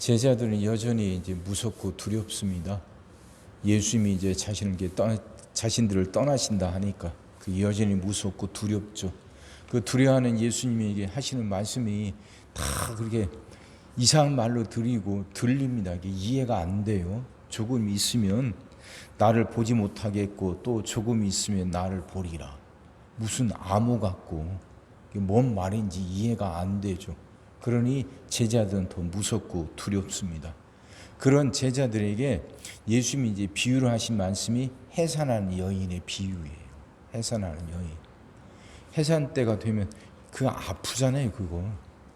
제자들은 여전히 이제 무섭고 두렵습니다. 예수님이 이제 자신을 떠, 자신들을 떠나신다 하니까 그 여전히 무섭고 두렵죠. 그 두려워하는 예수님에게 하시는 말씀이 다 그렇게 이상한 말로 들리고 들립니다. 이게 이해가 안 돼요. 조금 있으면 나를 보지 못하겠고 또 조금 있으면 나를 보리라. 무슨 암호 같고 뭔 말인지 이해가 안 되죠. 그러니 제자들은 더 무섭고 두렵습니다. 그런 제자들에게 예수님이 이제 비유를 하신 말씀이 해산하는 여인의 비유예요. 해산하는 여인. 해산 때가 되면 그 아프잖아요, 그거.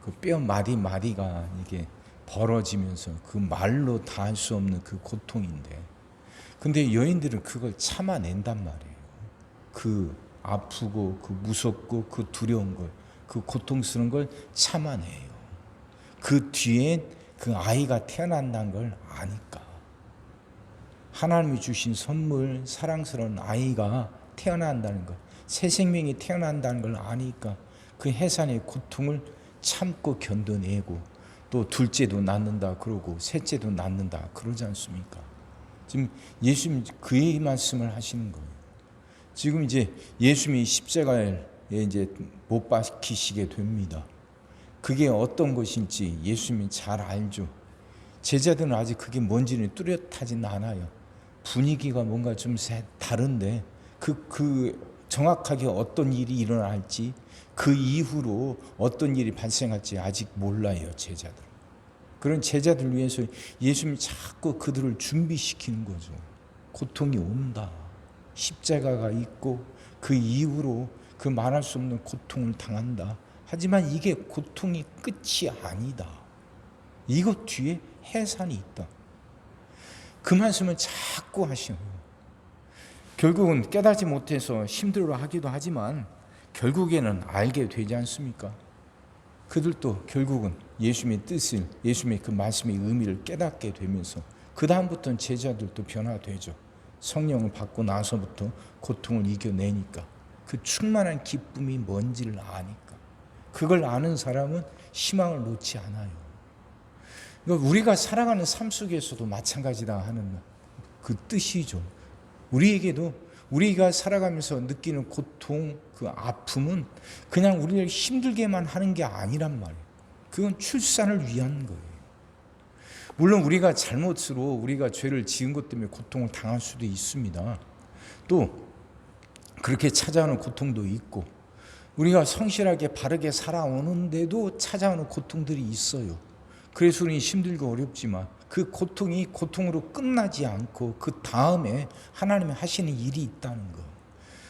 그 뼈 마디 마디가 이게 벌어지면서 그 말로 다 할 수 없는 그 고통인데. 근데 여인들은 그걸 참아낸단 말이에요. 그 아프고 그 무섭고 그 두려운 걸, 그 고통스러운 걸 참아내요. 그 뒤에 그 아이가 태어난다는 걸 아니까. 하나님이 주신 선물, 사랑스러운 아이가 태어난다는 것, 새 생명이 태어난다는 걸 아니까 그 해산의 고통을 참고 견뎌내고 또 둘째도 낳는다 그러고 셋째도 낳는다 그러지 않습니까? 지금 예수님 그의 말씀을 하시는 거예요. 지금 이제 예수님이 십자가에 이제 못 박히시게 됩니다. 그게 어떤 것인지 예수님이 잘 알죠. 제자들은 아직 그게 뭔지는 뚜렷하진 않아요. 분위기가 뭔가 좀 다른데 그, 그 정확하게 어떤 일이 일어날지 그 이후로 어떤 일이 발생할지 아직 몰라요, 제자들. 그런 제자들 위해서 예수님이 자꾸 그들을 준비시키는 거죠. 고통이 온다. 십자가가 있고 그 이후로 그 말할 수 없는 고통을 당한다. 하지만 이게 고통이 끝이 아니다. 이것 뒤에 해산이 있다. 그 말씀을 자꾸 하시는. 결국은 깨닫지 못해서 힘들어 하기도 하지만 결국에는 알게 되지 않습니까? 그들도 결국은 예수님의 뜻을, 예수님의 그 말씀의 의미를 깨닫게 되면서 그 다음부터는 제자들도 변화되죠. 성령을 받고 나서부터 고통을 이겨내니까 그 충만한 기쁨이 뭔지를 아니까 그걸 아는 사람은 희망을 놓지 않아요. 그러니까 우리가 살아가는 삶 속에서도 마찬가지다 하는 그 뜻이죠. 우리에게도 우리가 살아가면서 느끼는 고통, 그 아픔은 그냥 우리를 힘들게만 하는 게 아니란 말이에요. 그건 출산을 위한 거예요. 물론 우리가 잘못으로 우리가 죄를 지은 것 때문에 고통을 당할 수도 있습니다. 또 그렇게 찾아오는 고통도 있고 우리가 성실하게 바르게 살아오는데도 찾아오는 고통들이 있어요. 그래서 우리 힘들고 어렵지만 그 고통이 고통으로 끝나지 않고 그 다음에 하나님이 하시는 일이 있다는 거.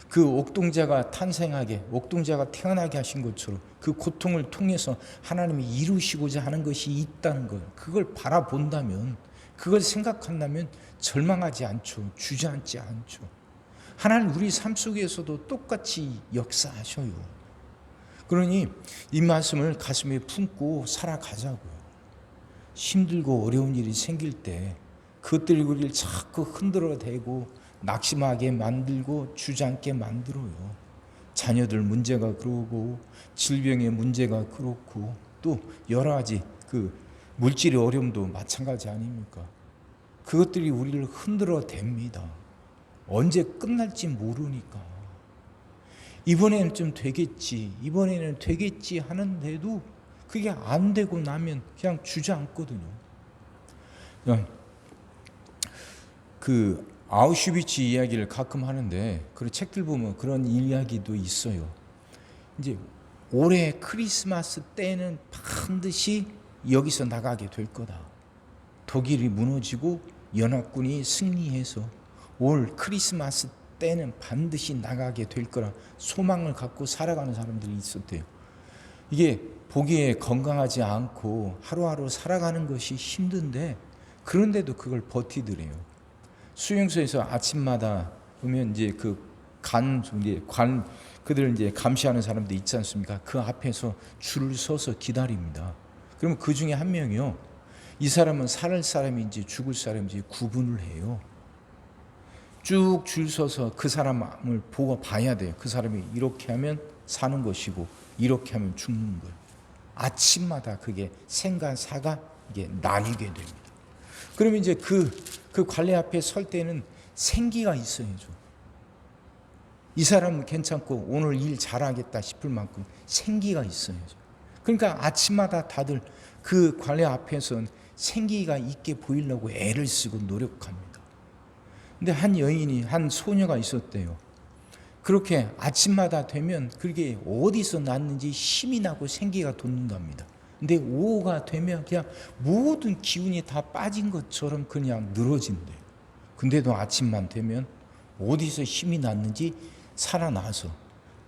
그 옥동자가 탄생하게, 옥동자가 태어나게 하신 것처럼 그 고통을 통해서 하나님이 이루시고자 하는 것이 있다는 걸, 그걸 바라본다면, 그걸 생각한다면 절망하지 않죠. 주저앉지 않죠. 하나님 우리 삶 속에서도 똑같이 역사하셔요. 그러니 이 말씀을 가슴에 품고 살아가자고요. 힘들고 어려운 일이 생길 때 그것들이 자꾸 흔들어대고 낙심하게 만들고 주저앉게 만들어요. 자녀들 문제가 그러고 질병의 문제가 그렇고 또 여러 가지 그 물질의 어려움도 마찬가지 아닙니까? 그것들이 우리를 흔들어 댑니다. 언제 끝날지 모르니까. 이번에는 좀 되겠지, 이번에는 되겠지 하는데도 그게 안 되고 나면 그냥 주저앉거든요. 그 아우슈비츠 이야기를 가끔 하는데 그 책들 보면 그런 이야기도 있어요. 이제 올해 크리스마스 때는 반드시 여기서 나가게 될 거다. 독일이 무너지고 연합군이 승리해서 올 크리스마스 때는 반드시 나가게 될 거라 소망을 갖고 살아가는 사람들이 있었대요. 이게 보기에 건강하지 않고 하루하루 살아가는 것이 힘든데 그런데도 그걸 버티더래요. 수용소에서 아침마다 보면 이제 그간 관 그들 이제 감시하는 사람들 있지 않습니까? 그 앞에서 줄을 서서 기다립니다. 그러면 그 중에 한 명이요. 이 사람은 살 사람인지 죽을 사람인지 구분을 해요. 쭉 줄 서서 그 사람을 보고 봐야 돼요. 그 사람이 이렇게 하면 사는 것이고 이렇게 하면 죽는 거예요. 아침마다 그게 생과 사가 이게 나뉘게 됩니다. 그러면 이제 그, 그 관례 앞에 설 때는 생기가 있어야죠. 이 사람은 괜찮고 오늘 일 잘하겠다 싶을 만큼 생기가 있어야죠. 그러니까 아침마다 다들 그 관례 앞에선 생기가 있게 보이려고 애를 쓰고 노력합니다. 근데 한 여인이 한 소녀가 있었대요. 그렇게 아침마다 되면 그게 어디서 났는지 힘이 나고 생기가 돋는답니다. 근데 오후가 되면 그냥 모든 기운이 다 빠진 것처럼 그냥 늘어진대요. 근데도 아침만 되면 어디서 힘이 났는지 살아나서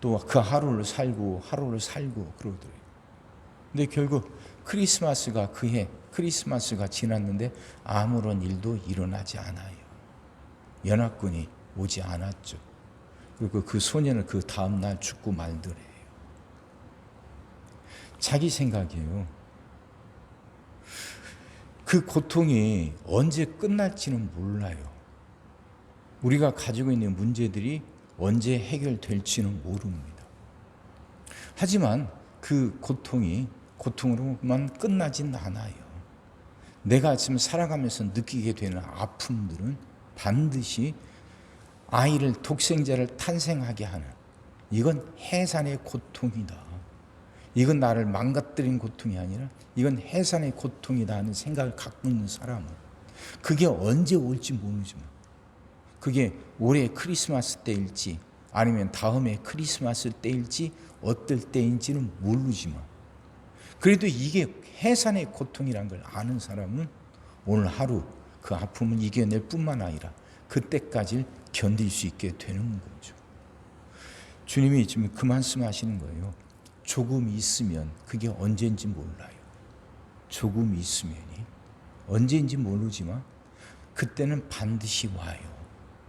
또 그 하루를 살고 하루를 살고 그러더래요. 근데 결국 크리스마스가 그해 크리스마스가 지났는데 아무런 일도 일어나지 않아요. 연합군이 오지 않았죠. 그리고 그 소년은 그 다음 날 죽고 말더래요. 자기 생각이에요. 그 고통이 언제 끝날지는 몰라요. 우리가 가지고 있는 문제들이 언제 해결될지는 모릅니다. 하지만 그 고통이 고통으로만 끝나진 않아요. 내가 지금 살아가면서 느끼게 되는 아픔들은 반드시 아이를 독생자를 탄생하게 하는 이건 해산의 고통이다. 이건 나를 망가뜨린 고통이 아니라 이건 해산의 고통이다 하는 생각을 갖고 있는 사람은 그게 언제 올지 모르지만 그게 올해 크리스마스 때일지 아니면 다음에 크리스마스 때일지 어떨 때인지는 모르지만 그래도 이게 해산의 고통이란 걸 아는 사람은 오늘 하루 그 아픔을 이겨낼 뿐만 아니라 그때까지 견딜 수 있게 되는 거죠. 주님이 지금 그 말씀 하시는 거예요. 조금 있으면 그게 언제인지 몰라요. 조금 있으면이 언제인지 모르지만 그때는 반드시 와요.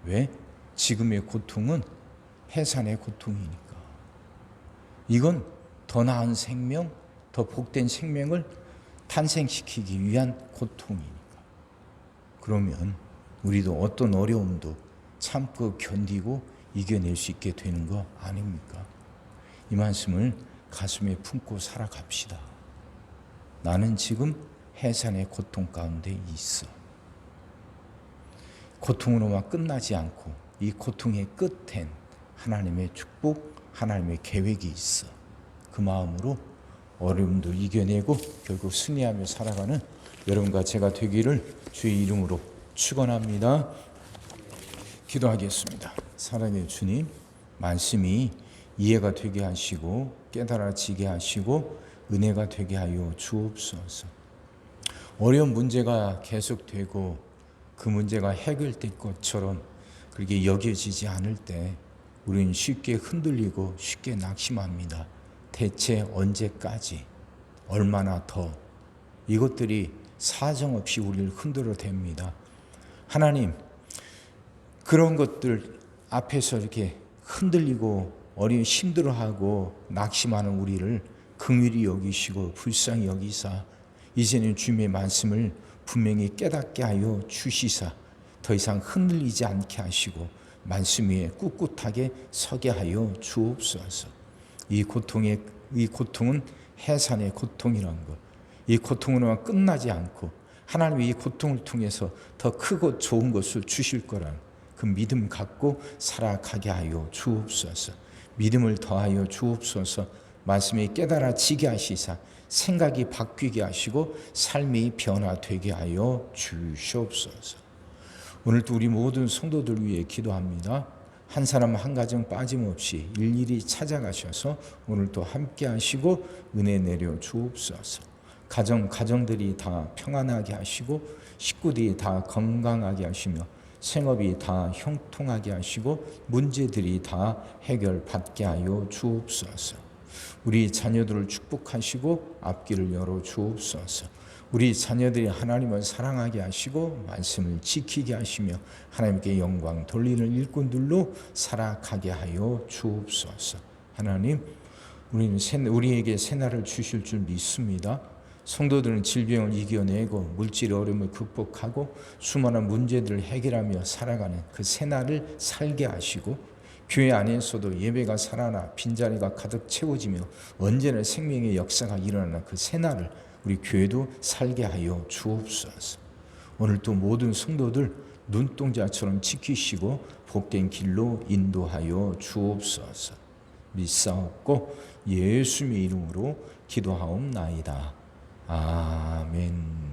왜? 지금의 고통은 해산의 고통이니까. 이건 더 나은 생명, 더 복된 생명을 탄생시키기 위한 고통이니까. 그러면 우리도 어떤 어려움도 참고 견디고 이겨낼 수 있게 되는 거 아닙니까? 이 말씀을 가슴에 품고 살아갑시다. 나는 지금 해산의 고통 가운데 있어. 고통으로만 끝나지 않고 이 고통의 끝엔 하나님의 축복, 하나님의 계획이 있어. 그 마음으로 어려움도 이겨내고 결국 승리하며 살아가는 여러분과 제가 되기를 주의 이름으로 축원합니다. 기도하겠습니다. 사랑의 주님, 말씀이 이해가 되게 하시고 깨달아지게 하시고 은혜가 되게 하여 주옵소서. 어려운 문제가 계속되고 그 문제가 해결될 것처럼 그렇게 여겨지지 않을 때 우리는 쉽게 흔들리고 쉽게 낙심합니다. 대체 언제까지 얼마나 더 이것들이 사정없이 우리를 흔들어 댑니다. 하나님 그런 것들 앞에서 이렇게 흔들리고 어린 힘들어하고 낙심하는 우리를 긍휼히 여기시고 불쌍히 여기사 이제는 주님의 말씀을 분명히 깨닫게 하여 주시사 더 이상 흔들리지 않게 하시고 말씀 위에 꿋꿋하게 서게 하여 주옵소서. 이 고통의 이 고통은 해산의 고통이란 것. 이 고통으로만 끝나지 않고 하나님이 이 고통을 통해서 더 크고 좋은 것을 주실 거란 그 믿음 갖고 살아가게 하여 주옵소서. 믿음을 더하여 주옵소서. 말씀이 깨달아지게 하시사 생각이 바뀌게 하시고 삶이 변화되게 하여 주시옵소서. 오늘도 우리 모든 성도들 위해 기도합니다. 한 사람 한 가정 빠짐없이 일일이 찾아가셔서 오늘도 함께 하시고 은혜 내려 주옵소서. 가정 가정들이 다 평안하게 하시고 식구들이 다 건강하게 하시며 생업이 다 형통하게 하시고 문제들이 다 해결받게 하여 주옵소서. 우리 자녀들을 축복하시고 앞길을 열어 주옵소서. 우리 자녀들이 하나님을 사랑하게 하시고 말씀을 지키게 하시며 하나님께 영광 돌리는 일꾼들로 살아가게 하여 주옵소서. 하나님, 우리는 새, 우리에게 새날을 주실 줄 믿습니다. 성도들은 질병을 이겨내고 물질의 어려움을 극복하고 수많은 문제들을 해결하며 살아가는 그 새날을 살게 하시고 교회 안에서도 예배가 살아나 빈자리가 가득 채워지며 언제나 생명의 역사가 일어나는 그 새날을 우리 교회도 살게 하여 주옵소서. 오늘 또 모든 성도들 눈동자처럼 지키시고 복된 길로 인도하여 주옵소서. 믿사옵고 예수님의 이름으로 기도하옵나이다. 아멘.